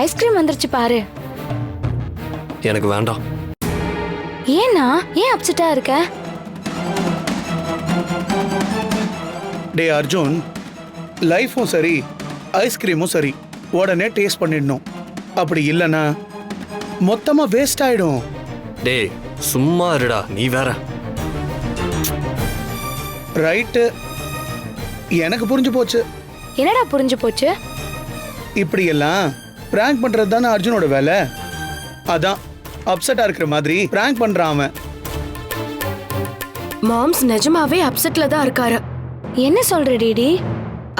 Ice cream வந்துருச்சு பாரு. எனக்கு வேண்டாம். ஏன்னா ஏன் அப்செட்டா இருக்க? டே அர்ஜுன் லைஃப்பும் சரி ஐஸ்கிரீமும் சரி உடனே டேஸ்ட் பண்ணிடணும். அப்படி இல்லைன்னா மொத்தமா வேஸ்ட் ஆயிடும். டேய் சும்மா இருடா நீ வேற. ரைட்டு எனக்கு புரிஞ்சு போச்சு. என்னடா புரிஞ்சு போச்சு? இப்படி எல்லாம் பிராங்க் பண்றது தானே அர்ஜுனோட வேலை? அதான் அப்செட்டா இருக்கிற மாதிரி பிராங்க் பண்றான் அவன். மாம்ஸ் நிஜமாவே அப்செட்ல தான் இருக்காரு. என்ன சொல்ற டிடி?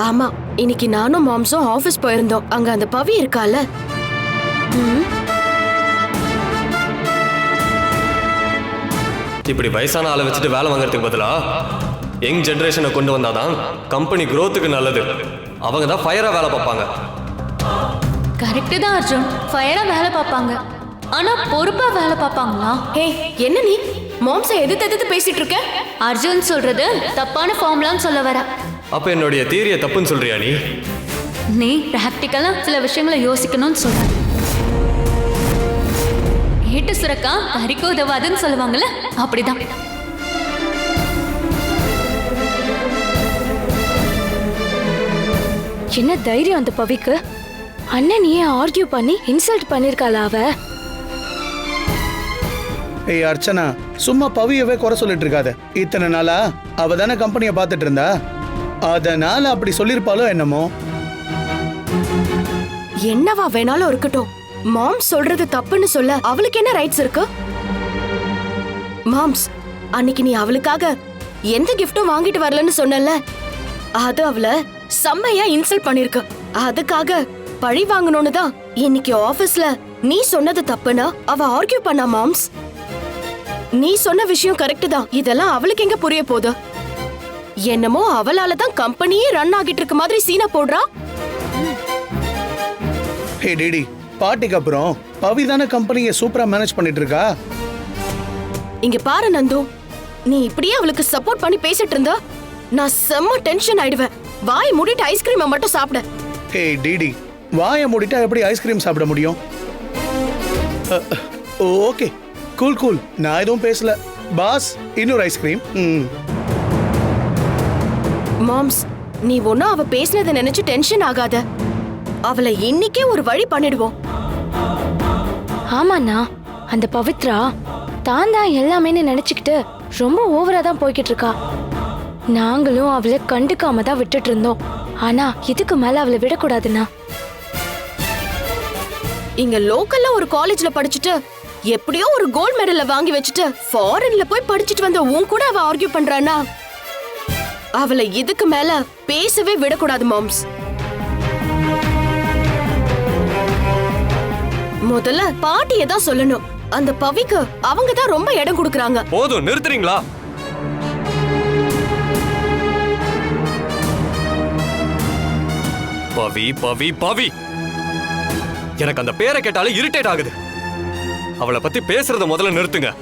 ஆமா இன்னைக்கு நானும் மாம்ஸும் ஆபீஸ் போயிருந்தோம். அங்க அந்த பவி இருக்கால. இப்படி வயசான ஆளை வச்சுட்டு வேலை வாங்குறதுக்கு பதிலா யங் ஜெனரேஷனை கொண்டு வந்தாதான் கம்பெனி growth-க்கு நல்லது. அவங்க தான் ஃபயரா வேலை பார்ப்பாங்க. கரெக்டு தான் அர்ஜுன். ஃபயரா வேலை பார்ப்பாங்க. ஆனா பொறுப்பா வேலை பார்ப்பாங்களா? ஹே என்ன நீ? மாம்ஸை எதிர்த்து எதிர்த்து பேசிட்டு இருக்க அர்ஜுன் சொல்றது தப்பான ஃபார்ம்லான்னு சொல்ல வர. அப்ப என்னுடைய தீரிய தப்புன்னு சொல்றியா நீ? நீ பிராக்டிக்கலா சில விஷயங்களை யோசிக்கணும்னு சொல்ற. ஏட்டு சுரக்கா கறிக்கு உதவாதுன்னு சொல்லுவாங்கல்ல அப்படிதான். என்ன தைரியம் அந்த பவிக்கு? அண்ணன் ஏன் ஆர்கியூ பண்ணி இன்சல்ட் பண்ணிருக்காளா அவ? ஏய் அர்ச்சனா சும்மா பவியவே குறை சொல்லிட்டு இருக்காத. இத்தனை நாளா அவ தானே கம்பெனியை பார்த்துட்டு இருந்தா? அதனால அப்படி சொல்லியிருப்பாளோ என்னமோ? என்னவா வேணாலும் இருக்கட்டும். மாம்ஸ் சொல்றது தப்புன்னு சொல்ல அவளுக்கு என்ன ரைட்ஸ் இருக்கு? மாம்ஸ் அன்னைக்கு நீ அவளுக்காக எந்த கிஃப்டும் வாங்கிட்டு வரலன்னு சொன்னல அது அவள செம்மையா இன்சல்ட் பண்ணிருக்க. அதுக்காக பழி வாங்கணும்னு தான் இன்னைக்கு ஆபீஸ்ல நீ சொன்னது தப்புன்னா அவ ஆர்கியூ பண்ணா மாம்ஸ் நீ சொன்ன விஷயம் கரெக்ட் தான். இதெல்லாம் அவளுக்கு எங்க புரிய போகுது? என்னமோ அவளால தான் கம்பெனியே ரன் ஆகிட்டு இருக்க மாதிரி சீனா போடுறா. ஹே டிடி பாட்டிக்கு அப்புறம் பவி தானே கம்பெனியை சூப்பரா மேனேஜ் பண்ணிட்டு இருக்கா? இங்க பாரு நந்து. நீ இப்படியே அவளுக்கு சப்போர்ட் பண்ணி பேசிட்டு இருந்தா நான் செம்ம டென்ஷன் ஆயிடுவேன். வாய் மூடிட்டு ஐஸ்கிரீமை மட்டும் சாப்பிட. ஹே டிடி வாயை மூடிட்டா எப்படி ஐஸ்கிரீம் சாப்பிட முடியும்? ஓகே. கூல் கூல் நான் எதுவும் பேசல. பாஸ் இன்னொரு ஐஸ்கிரீம் ம். மாம்ஸ் நீ ஒன்னும் அவ பேசினதை நினைச்சு டென்ஷன் ஆகாத. அவளை இன்னிக்கே ஒரு வழி பண்ணிடுவோம். ஆமாண்ணா. அந்த பவித்ரா தான் தான் எல்லாமேன்னு நினைச்சுக்கிட்டு ரொம்ப ஓவரா தான் போய்கிட்டு இருக்கா நாங்களும் அவளை கண்டுக்காம தான் விட்டுட்டு இருந்தோம் ஆனா இதுக்கு மேல அவளை விடக்கூடாதுண்ணா. இங்க லோக்கல்ல ஒரு காலேஜ்ல படிச்சுட்டு எப்படியோ ஒரு கோல்ட் மெடலை வாங்கி வச்சுட்டு ஃபாரின்ல போய் படிச்சுட்டு வந்த உன் கூட அவ ஆர்கியூ பண்றானா? அவளை இதுக்கு மேல பேசவே விடக்கூடாது மாம்ஸ் முதல்ல பாட்டியை தான் சொல்லணும். அந்த பவிக்கு அவங்க தான் ரொம்ப இடம் கொடுக்கறாங்க. போதும் நிறுத்துறீங்களா? பவி பவி பவி! எனக்கு அந்த பேரை கேட்டாலே இரிட்டேட் ஆகுது. அவளை பத்தி பேசுறத முதல்ல நிறுத்துங்க.